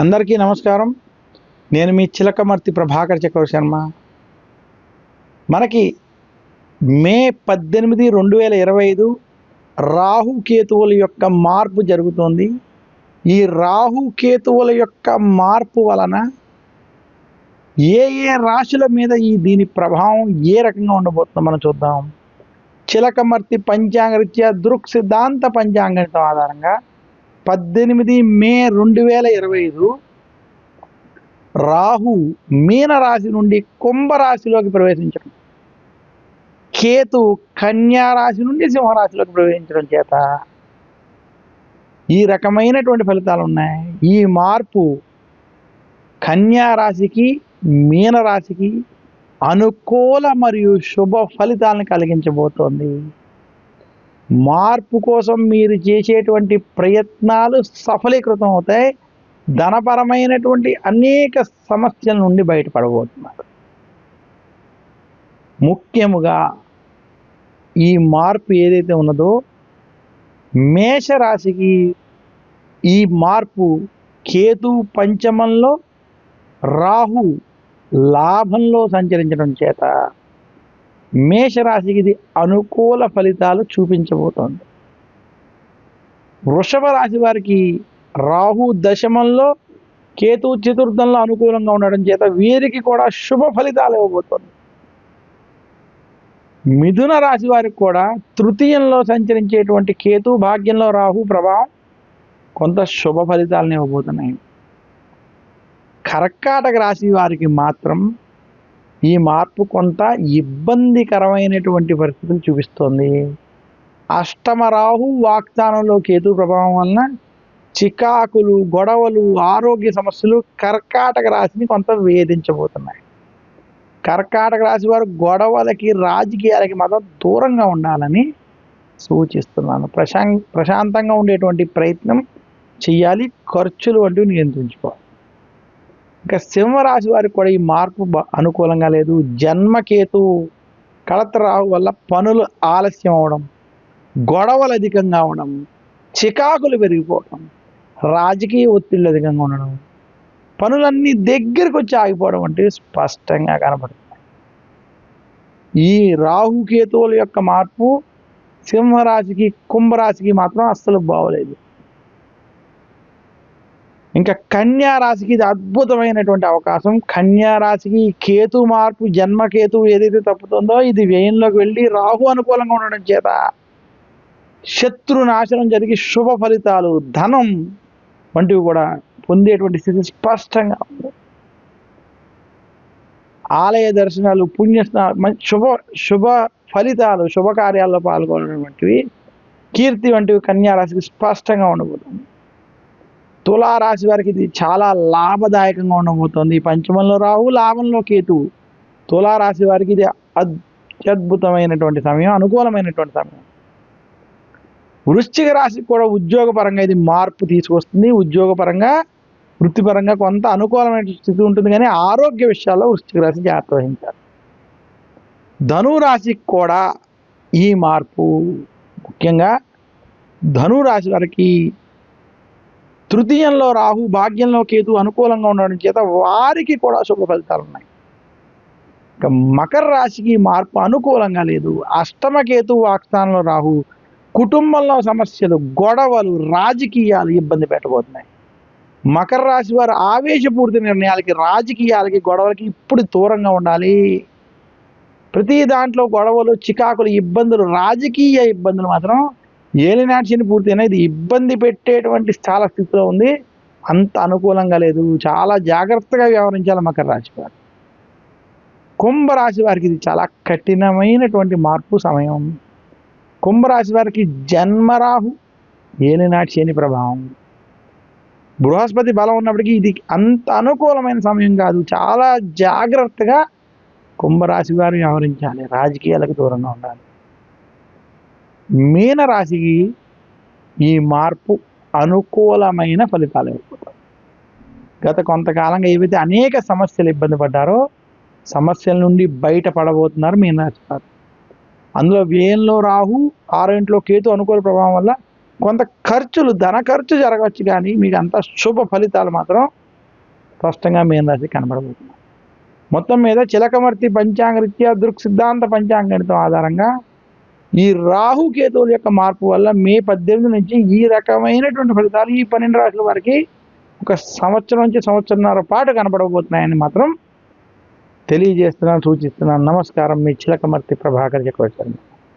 అందరికీ నమస్కారం. నేను మీ చిలకమర్తి ప్రభాకర్ చక్రవర్తి శర్మ. మనకి మే పద్దెనిమిది రెండు వేల ఇరవై ఐదు రాహు కేతువుల యొక్క మార్పు జరుగుతోంది. ఈ రాహు కేతువుల యొక్క మార్పు వలన ఏ ఏ రాశుల మీద ఈ దీని ప్రభావం ఏ రకంగా ఉండబోతుందో మనం చూద్దాం. చిలకమర్తి పంచాంగరీత్యా దృక్ సిద్ధాంత పంచాంగం ఆధారంగా పద్దెనిమిది మే రెండు వేల ఇరవై ఐదు రాహు మీనరాశి నుండి కుంభరాశిలోకి ప్రవేశించడం. కేతు కన్యారాశి నుండి సింహరాశిలోకి ప్రవేశించడం చేత ఈ రకమైనటువంటి ఫలితాలు ఉన్నాయి. ఈ మార్పు కన్యా రాశికి అనుకూల మరియు శుభ ఫలితాలను కలిగించబోతోంది. మార్పు కోసం మీరు చేసేటువంటి ప్రయత్నాలు సఫలీకృతం అవుతాయి. ధనపరమైనటువంటి అనేక సమస్యల నుండి బయటపడబోతున్నారు. ముఖ్యముగా ఈ మార్పు ఏదైతే ఉన్నదో మేషరాశికి ఈ మార్పు కేతు పంచమంలో రాహు లాభంలో సంచరించడం చేత మేషరాశికి ఇది అనుకూల ఫలితాలు చూపించబోతోంది. వృషభ రాశి వారికి రాహు దశమంలో కేతు చతుర్థంలో అనుకూలంగా ఉండడం చేత వీరికి కూడా శుభ ఫలితాలు ఇవ్వబోతోంది. మిథున రాశి వారికి కూడా తృతీయంలో సంచరించేటువంటి కేతు భాగ్యంలో రాహు ప్రభావం కొంత శుభ ఫలితాలను ఇవ్వబోతున్నాయి. కర్కాటక రాశి వారికి మాత్రం ఈ మార్పు కొంత ఇబ్బందికరమైనటువంటి పరిస్థితులు చూపిస్తోంది. అష్టమరాహు వాగ్దానంలో కేతు ప్రభావం వలన చికాకులు గొడవలు ఆరోగ్య సమస్యలు కర్కాటక రాశిని కొంత వేధించబోతున్నాయి. కర్కాటక రాశి వారు గొడవలకి రాజకీయాలకి మాత్రం దూరంగా ఉండాలని సూచిస్తున్నాను. ప్రశాం ప్రశాంతంగా ఉండేటువంటి ప్రయత్నం చేయాలి ఖర్చులు వంటివి నియంత్రించుకోవాలి. ఇంకా సింహరాశి వారికి కూడా ఈ మార్పు అనుకూలంగా లేదు. జన్మకేతు కలత రావు వల్ల పనులు ఆలస్యం అవడం గొడవలు అధికంగా అవడం చికాకులు పెరిగిపోవడం రాజకీయ ఒత్తిళ్ళు అధికంగా ఉండడం పనులన్నీ దగ్గరికి వచ్చి ఆగిపోవడం వంటివి స్పష్టంగా కనబడుతున్నాయి ఈ రాహుకేతువుల యొక్క మార్పు సింహరాశికి కుంభరాశికి మాత్రం అస్సలు బాగోలేదు. ఇంకా కన్యా రాశికి ఇది అద్భుతమైనటువంటి అవకాశం. కన్యా రాశికి కేతు మార్పు జన్మ కేతు ఏదైతే తప్పుతుందో ఇది వ్యయంలోకి వెళ్ళి రాహు అనుకూలంగా ఉండడం చేత శత్రు నాశనం జరిగి శుభ ఫలితాలు ధనం వంటివి కూడా పొందేటువంటి స్థితి స్పష్టంగా ఉంది. ఆలయ దర్శనాలు పుణ్య శుభ శుభ ఫలితాలు శుభకార్యాల్లో పాల్గొనడం వంటివి. కీర్తి వంటివి కన్యా రాశికి స్పష్టంగా ఉండబోతుంది. తులారాశి వారికి ఇది చాలా లాభదాయకంగా ఉండబోతోంది. పంచమంలో రాహు లాభంలో కేతు. తులారాశి వారికి ఇది అత్యద్భుతమైనటువంటి సమయం అనుకూలమైనటువంటి సమయం. వృశ్చిక రాశికి కూడా ఉద్యోగపరంగా ఇది మార్పు తీసుకొస్తుంది. ఉద్యోగపరంగా వృత్తిపరంగా కొంత అనుకూలమైన స్థితి ఉంటుంది కానీ ఆరోగ్య విషయాల్లో వృశ్చిక రాశి జాగ్రత్త వహించాలి. ధనురాశికి కూడా ఈ మార్పు. ముఖ్యంగా ధనురాశి వారికి తృతీయంలో రాహు భాగ్యంలో కేతు అనుకూలంగా ఉండడం చేత వారికి కూడా శుభ ఫలితాలు ఉన్నాయి. ఇక మకర రాశికి మార్పు అనుకూలంగా లేదు. అష్టమ కేతు వాక్స్థానంలో రాహు కుటుంబంలో సమస్యలు గొడవలు రాజకీయాలు ఇబ్బంది పెట్టబోతున్నాయి. మకర రాశి వారు ఆవేశపూరిత నిర్ణయాలకి రాజకీయాలకి గొడవలకి ఇప్పుడు దూరంగా ఉండాలి. ప్రతి దాంట్లో గొడవలు చికాకులు ఇబ్బందులు రాజకీయ ఇబ్బందులు మాత్రం ఏలినాటి శని పూర్తి అనేది ఇబ్బంది పెట్టేటువంటి చాలా స్థితిలో ఉంది. అంత అనుకూలంగా లేదు. చాలా జాగ్రత్తగా వ్యవహరించాలి మకర రాశి వారు. కుంభరాశి వారికి ఇది చాలా కఠినమైనటువంటి మార్పు సమయం. కుంభరాశి వారికి జన్మరాహు ఏలినాటి శని ప్రభావం. బృహస్పతి బలం ఉన్నప్పటికీ ఇది అంత అనుకూలమైన సమయం కాదు. చాలా జాగ్రత్తగా కుంభరాశి వారు వ్యవహరించాలి. రాజకీయాలకు దూరంగా ఉండాలి. మీన రాశికి ఈ మార్పు అనుకూలమైన ఫలితాలు ఇవ్వబోతాయి గత కొంతకాలంగా ఏవైతే అనేక సమస్యలు ఇబ్బంది పడ్డారో సమస్యల నుండి బయటపడబోతున్నారు మీనరాశి వారు. అందులో వ్యయంలో రాహు ఆరో ఇంట్లో కేతు అనుకూల ప్రభావం వల్ల కొంత ఖర్చులు ధన ఖర్చు జరగవచ్చు కానీ మీకు అంత శుభ ఫలితాలు మాత్రం స్పష్టంగా మీనరాశి రాశి మొత్తం మీద చిలకమర్తి పంచాంగరీత్యా దృక్ సిద్ధాంత పంచాంగణితం ఆధారంగా ఈ రాహుకేతువుల యొక్క మార్పు వల్ల మే పద్దెనిమిది నుంచి ఈ రకమైనటువంటి ఫలితాలు ఈ పన్నెండు రాశుల వారికి ఒక సంవత్సరం నుంచి సంవత్సరంన్నర పాటు కనబడబోతున్నాయని మాత్రం తెలియజేస్తున్నాను సూచిస్తున్నాను. నమస్కారం. మీ చిలకమర్తి ప్రభాకర్ చక్రవర్తి